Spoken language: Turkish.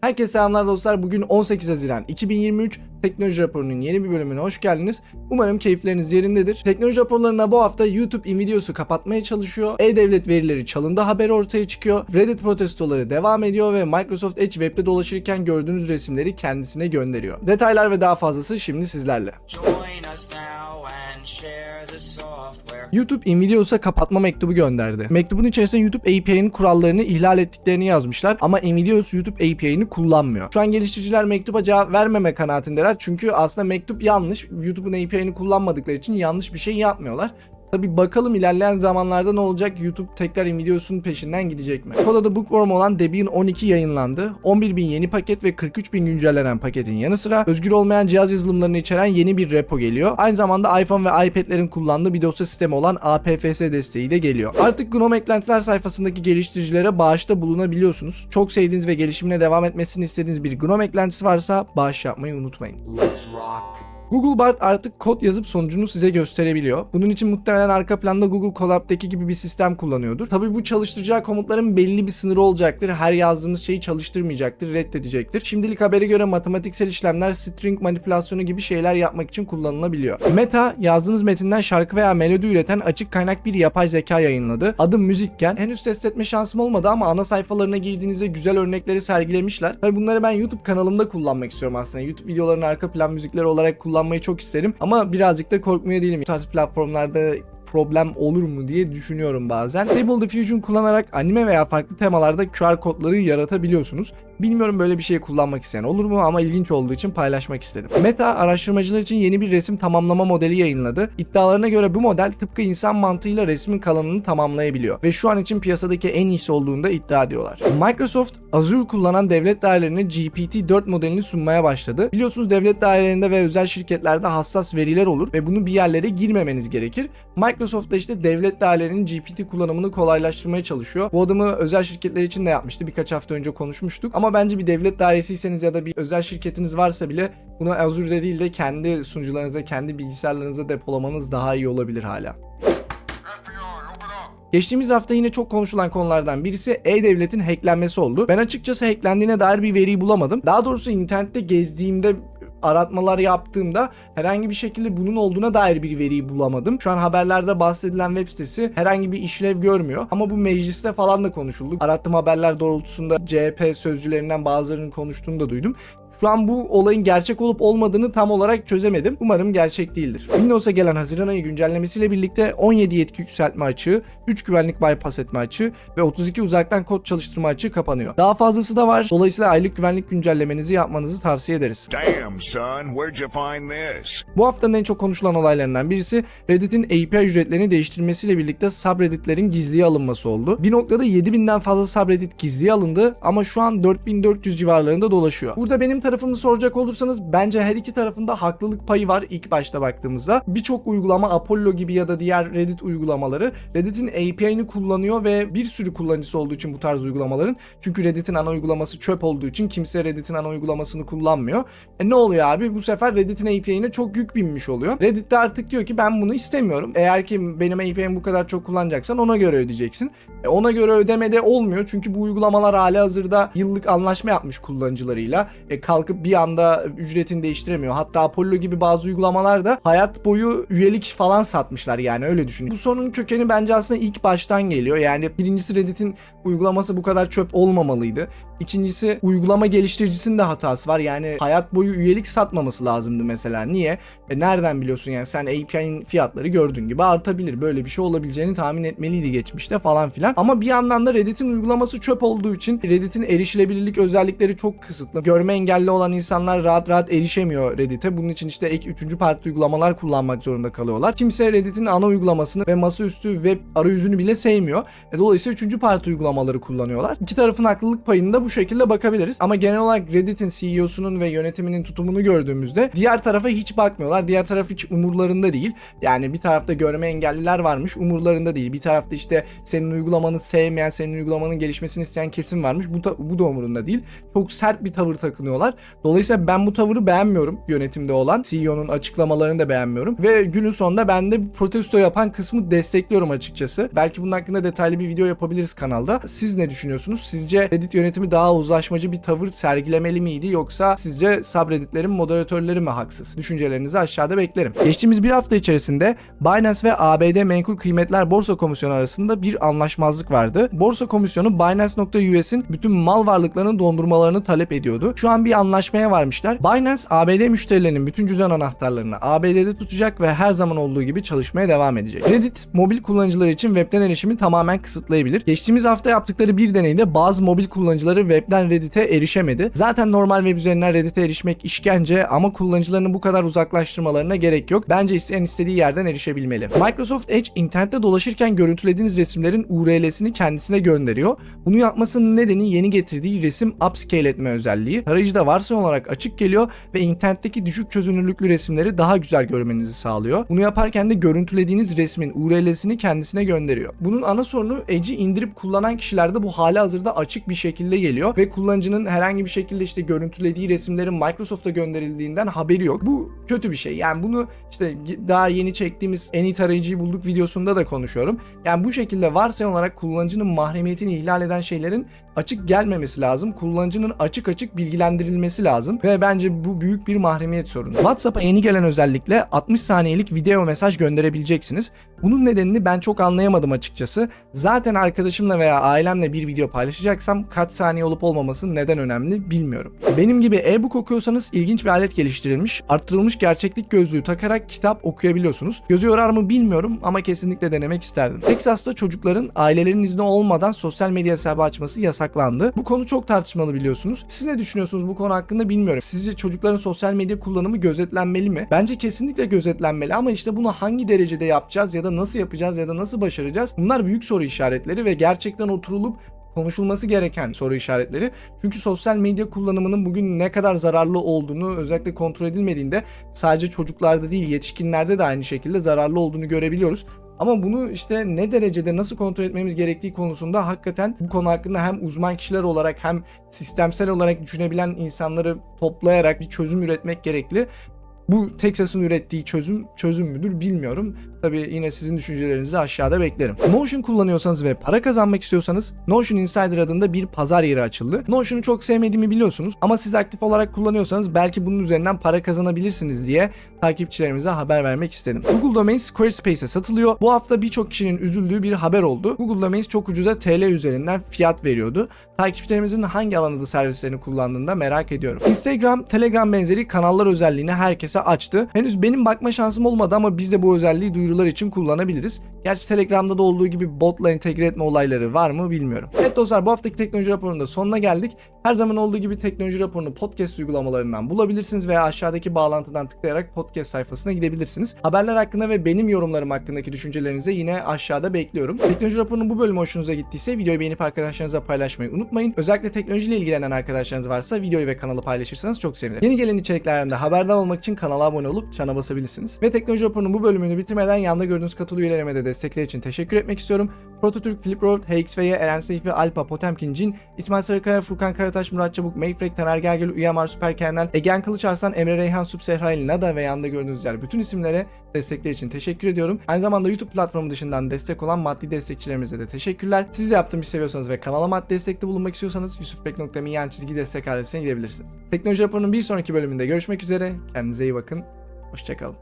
Herkese selamlar dostlar. Bugün 18 Haziran 2023 Teknoloji Raporu'nun yeni bir bölümüne hoş geldiniz. Umarım keyifleriniz yerindedir. Teknoloji raporlarına bu hafta YouTube invideosu kapatmaya çalışıyor. E-Devlet verileri çalındı haberi ortaya çıkıyor. Reddit protestoları devam ediyor ve Microsoft Edge web'de dolaşırken gördüğünüz resimleri kendisine gönderiyor. Detaylar ve daha fazlası şimdi sizlerle. Join us now YouTube Nvidios'a kapatma mektubu gönderdi. Mektubun içerisinde YouTube API'nin kurallarını ihlal ettiklerini yazmışlar ama Nvidios YouTube API'ni kullanmıyor. Şu an geliştiriciler mektuba cevap vermeme kanaatindeler çünkü aslında mektup yanlış. YouTube'un API'ni kullanmadıkları için yanlış bir şey yapmıyorlar. Tabi bakalım ilerleyen zamanlarda ne olacak? YouTube tekrar Nvidios'un peşinden gidecek mi? Kodada Bookworm olan Debian 12 yayınlandı. 11.000 yeni paket ve 43.000 güncellenen paketin yanı sıra özgür olmayan cihaz yazılımlarını içeren yeni bir repo geliyor. Aynı zamanda iPhone ve iPad'lerin kullandığı bir dosya sistemi olan APFS desteği de geliyor. Artık GNOME eklentiler sayfasındaki geliştiricilere bağışta bulunabiliyorsunuz. Çok sevdiğiniz ve gelişimine devam etmesini istediğiniz bir GNOME eklentisi varsa bağış yapmayı unutmayın. Google Bard artık kod yazıp sonucunu size gösterebiliyor. Bunun için muhtemelen arka planda Google Colab'daki gibi bir sistem kullanıyordur. Tabii bu çalıştıracağı komutların belli bir sınırı olacaktır. Her yazdığımız şeyi çalıştırmayacaktır, reddedecektir. Şimdilik habere göre matematiksel işlemler, string manipülasyonu gibi şeyler yapmak için kullanılabiliyor. Meta, yazdığınız metinden şarkı veya melodi üreten açık kaynak bir yapay zeka yayınladı. Adı Müzikken. Henüz test etme şansım olmadı ama ana sayfalarına girdiğinizde güzel örnekleri sergilemişler. Tabii bunları ben YouTube kanalımda kullanmak istiyorum aslında. YouTube videolarının arka plan müzikleri olarak kullanmayı çok isterim. Ama birazcık da korkmuyor değilim. Bu tarz platformlarda problem olur mu diye düşünüyorum bazen. Stable Diffusion kullanarak anime veya farklı temalarda QR kodları yaratabiliyorsunuz. Bilmiyorum böyle bir şey kullanmak isteyen olur mu ama ilginç olduğu için paylaşmak istedim. Meta araştırmacılar için yeni bir resim tamamlama modeli yayınladı. İddialarına göre bu model tıpkı insan mantığıyla resmin kalanını tamamlayabiliyor ve şu an için piyasadaki en iyisi olduğunu da iddia ediyorlar. Microsoft Azure kullanan devlet dairelerine GPT-4 modelini sunmaya başladı. Biliyorsunuz devlet dairelerinde ve özel şirketlerde hassas veriler olur ve bunu bir yerlere girmemeniz gerekir. Microsoft da işte devlet dairelerinin GPT kullanımını kolaylaştırmaya çalışıyor. Bu adımı özel şirketler için de yapmıştı. Birkaç hafta önce konuşmuştuk. Ama bence bir devlet dairesiyseniz ya da bir özel şirketiniz varsa bile bunu Azure'de değil de kendi sunucularınıza, kendi bilgisayarlarınıza depolamanız daha iyi olabilir hala. Geçtiğimiz hafta yine çok konuşulan konulardan birisi E-Devlet'in hacklenmesi oldu. Ben açıkçası hacklendiğine dair bir veriyi bulamadım. Daha doğrusu internette gezdiğimde aratmalar yaptığımda herhangi bir şekilde bunun olduğuna dair bir veriyi bulamadım. Şu an haberlerde bahsedilen web sitesi herhangi bir işlev görmüyor. Ama bu mecliste falan da konuşuldu. Arattığım haberler doğrultusunda CHP sözcülerinden bazılarının konuştuğunu da duydum. Şu an bu olayın gerçek olup olmadığını tam olarak çözemedim. Umarım gerçek değildir. Windows'a gelen Haziran ayı güncellemesiyle birlikte 17 yetki yükseltme açığı, 3 güvenlik bypass etme açığı ve 32 uzaktan kod çalıştırma açığı kapanıyor. Daha fazlası da var. Dolayısıyla aylık güvenlik güncellemenizi yapmanızı tavsiye ederiz. Damn, son, where'd you find this? Bu haftanın en çok konuşulan olaylarından birisi Reddit'in API ücretlerini değiştirmesiyle birlikte subredditlerin gizliye alınması oldu. Bir noktada 7000'den fazla subreddit gizliye alındı ama şu an 4400 civarlarında dolaşıyor. Burada benim tarafımı soracak olursanız bence her iki tarafında haklılık payı var ilk başta baktığımızda. Birçok uygulama Apollo gibi ya da diğer Reddit uygulamaları Reddit'in API'ni kullanıyor ve bir sürü kullanıcısı olduğu için bu tarz uygulamaların çünkü Reddit'in ana uygulaması çöp olduğu için kimse Reddit'in ana uygulamasını kullanmıyor. E ne oluyor abi? Bu sefer Reddit'in API'ine çok yük binmiş oluyor. Reddit de artık diyor ki ben bunu istemiyorum. Eğer ki benim API'mi bu kadar çok kullanacaksan ona göre ödeyeceksin. E ona göre ödemede olmuyor çünkü bu uygulamalar hali hazırda yıllık anlaşma yapmış kullanıcılarıyla. E kalkıp bir anda ücretini değiştiremiyor. Hatta Apollo gibi bazı uygulamalar da hayat boyu üyelik falan satmışlar yani öyle düşünün. Bu sorunun kökeni bence aslında ilk baştan geliyor. Yani birincisi Reddit'in uygulaması bu kadar çöp olmamalıydı. İkincisi uygulama geliştiricisinin de hatası var. Yani hayat boyu üyelik satmaması lazımdı mesela. Niye? E nereden biliyorsun yani sen API'nin fiyatları gördüğün gibi artabilir. Böyle bir şey olabileceğini tahmin etmeliydi geçmişte falan filan. Ama bir yandan da Reddit'in uygulaması çöp olduğu için Reddit'in erişilebilirlik özellikleri çok kısıtlı. Görme engelli olan insanlar rahat rahat erişemiyor Reddit'e. Bunun için işte ek üçüncü parti uygulamalar kullanmak zorunda kalıyorlar. Kimse Reddit'in ana uygulamasını ve masaüstü web arayüzünü bile sevmiyor. E, dolayısıyla üçüncü parti uygulamaları kullanıyorlar. İki tarafın haklılık payını da bu şekilde bakabiliriz. Ama genel olarak Reddit'in CEO'sunun ve yönetiminin tutumunu gördüğümüzde diğer tarafa hiç bakmıyorlar. Diğer taraf hiç umurlarında değil. Yani bir tarafta görme engelliler varmış umurlarında değil. Bir tarafta işte senin uygulamanı sevmeyen, senin uygulamanın gelişmesini isteyen kesim varmış. Bu, bu da umurunda değil. Çok sert bir tavır takınıyorlar. Dolayısıyla ben bu tavırı beğenmiyorum yönetimde olan. CEO'nun açıklamalarını da beğenmiyorum. Ve günün sonunda ben de protesto yapan kısmı destekliyorum açıkçası. Belki bunun hakkında detaylı bir video yapabiliriz kanalda. Siz ne düşünüyorsunuz? Sizce Reddit yönetimi daha uzlaşmacı bir tavır sergilemeli miydi yoksa sizce subredditlerin moderatörleri mi haksız? Düşüncelerinizi aşağıda beklerim. Geçtiğimiz bir hafta içerisinde Binance ve ABD Menkul Kıymetler Borsa Komisyonu arasında bir anlaşmazlık vardı. Borsa Komisyonu Binance.us'in bütün mal varlıklarının dondurmalarını talep ediyordu. Şu an bir anlaşmaya varmışlar. Binance ABD müşterilerinin bütün cüzdan anahtarlarını ABD'de tutacak ve her zaman olduğu gibi çalışmaya devam edecek. Reddit mobil kullanıcıları için webten erişimi tamamen kısıtlayabilir. Geçtiğimiz hafta yaptıkları bir deneyde bazı mobil kullanıcıları webten Reddit'e erişemedi. Zaten normal web üzerinden Reddit'e erişmek işkence ama kullanıcılarını bu kadar uzaklaştırmalarına gerek yok. Bence isteyen istediği yerden erişebilmeli. Microsoft Edge internette dolaşırken görüntülediğiniz resimlerin URL'sini kendisine gönderiyor. Bunu yapmasının nedeni yeni getirdiği resim upscale etme özelliği. Tarayıcıda varsayım olarak açık geliyor ve internetteki düşük çözünürlüklü resimleri daha güzel görmenizi sağlıyor. Bunu yaparken de görüntülediğiniz resmin URL'sini kendisine gönderiyor. Bunun ana sorunu Edge'i indirip kullanan kişilerde bu hali hazırda açık bir şekilde geliyor ve kullanıcının herhangi bir şekilde işte görüntülediği resimlerin Microsoft'a gönderildiğinden haberi yok. Bu kötü bir şey. Yani bunu işte daha yeni çektiğimiz en iyi tarayıcıyı bulduk videosunda da konuşuyorum. Yani bu şekilde varsayım olarak kullanıcının mahremiyetini ihlal eden şeylerin açık gelmemesi lazım. Kullanıcının açık açık bilgilendirilmesi lazım ve bence bu büyük bir mahremiyet sorunu. WhatsApp'a yeni gelen özellikle 60 saniyelik video mesaj gönderebileceksiniz. Bunun nedenini ben çok anlayamadım açıkçası. Zaten arkadaşımla veya ailemle bir video paylaşacaksam kaç saniye olup olmaması neden önemli bilmiyorum. Benim gibi e-book okuyorsanız ilginç bir alet geliştirilmiş. Arttırılmış gerçeklik gözlüğü takarak kitap okuyabiliyorsunuz. Gözü yorar mı bilmiyorum ama kesinlikle denemek isterdim. Texas'ta çocukların ailelerin izni olmadan sosyal medya hesabı açması yasaklandı. Bu konu çok tartışmalı biliyorsunuz. Siz ne düşünüyorsunuz bu konu hakkında bilmiyorum. Sizce çocukların sosyal medya kullanımı gözetlenmeli mi? Bence kesinlikle gözetlenmeli ama işte bunu hangi derecede yapacağız ya da nasıl yapacağız ya da nasıl başaracağız? Bunlar büyük soru işaretleri ve gerçekten oturulup konuşulması gereken soru işaretleri. Çünkü sosyal medya kullanımının bugün ne kadar zararlı olduğunu özellikle kontrol edilmediğinde sadece çocuklarda değil yetişkinlerde de aynı şekilde zararlı olduğunu görebiliyoruz. Ama bunu işte ne derecede nasıl kontrol etmemiz gerektiği konusunda hakikaten bu konu hakkında hem uzman kişiler olarak hem sistemsel olarak düşünebilen insanları toplayarak bir çözüm üretmek gerekli. Bu Texas'ın ürettiği çözüm çözüm müdür bilmiyorum. Tabii yine sizin düşüncelerinizi aşağıda beklerim. Notion kullanıyorsanız ve para kazanmak istiyorsanız Notion Insider adında bir pazar yeri açıldı. Notion'u çok sevmediğimi biliyorsunuz ama siz aktif olarak kullanıyorsanız belki bunun üzerinden para kazanabilirsiniz diye takipçilerimize haber vermek istedim. Google Domains Squarespace'e satılıyor. Bu hafta birçok kişinin üzüldüğü bir haber oldu. Google Domains çok ucuza TL üzerinden fiyat veriyordu. Takipçilerimizin hangi alanda servislerini kullandığını da merak ediyorum. Instagram, Telegram benzeri kanallar özelliğini herkese açtı. Henüz benim bakma şansım olmadı ama biz de bu özelliği duyurular için kullanabiliriz. Gerçi Telegram'da da olduğu gibi botla entegre etme olayları var mı bilmiyorum. Evet dostlar bu haftaki teknoloji raporunda sonuna geldik. Her zaman olduğu gibi teknoloji raporunu podcast uygulamalarından bulabilirsiniz veya aşağıdaki bağlantıdan tıklayarak podcast sayfasına gidebilirsiniz. Haberler hakkında ve benim yorumlarım hakkındaki düşüncelerinizi yine aşağıda bekliyorum. Teknoloji raporunun bu bölümü hoşunuza gittiyse videoyu beğenip arkadaşlarınıza paylaşmayı unutmayın. Özellikle teknolojiyle ilgilenen arkadaşlarınız varsa videoyu ve kanalı paylaşırsanız çok sevinirim. Yeni gelen içeriklerden de haberdar olmak için kanala abone olup çana basabilirsiniz. Ve teknoloji raporunun bu bölümünü bitirmeden yanda gördüğünüz katıl üyelerime de destekler için teşekkür etmek istiyorum. Prototürk, Flip Road, HXV'ye, Eren Seyfi, Alpa, Potemkin, Cin, İsmail Sarıkaya, Furkan Karataş, Murat Çabuk, Mayfrek, Taner Gergel, Uyamar, Süper Kendal, Egen Kılıç Arslan, Emre Reyhan, Subsehrail, Nada ve yanda gördüğünüz yer bütün isimlere destekler için teşekkür ediyorum. Aynı zamanda YouTube platformu dışından destek olan maddi destekçilerimize de teşekkürler. Siz de yaptığım işi seviyorsanız ve kanala maddi destekte bulunmak istiyorsanız yusufbek.me yan çizgi destek adresine gidebilirsiniz. Teknoloji raporunun bir sonraki bölümünde görüşmek üzere. Kendinize iyi bakın. Hoşçakalın.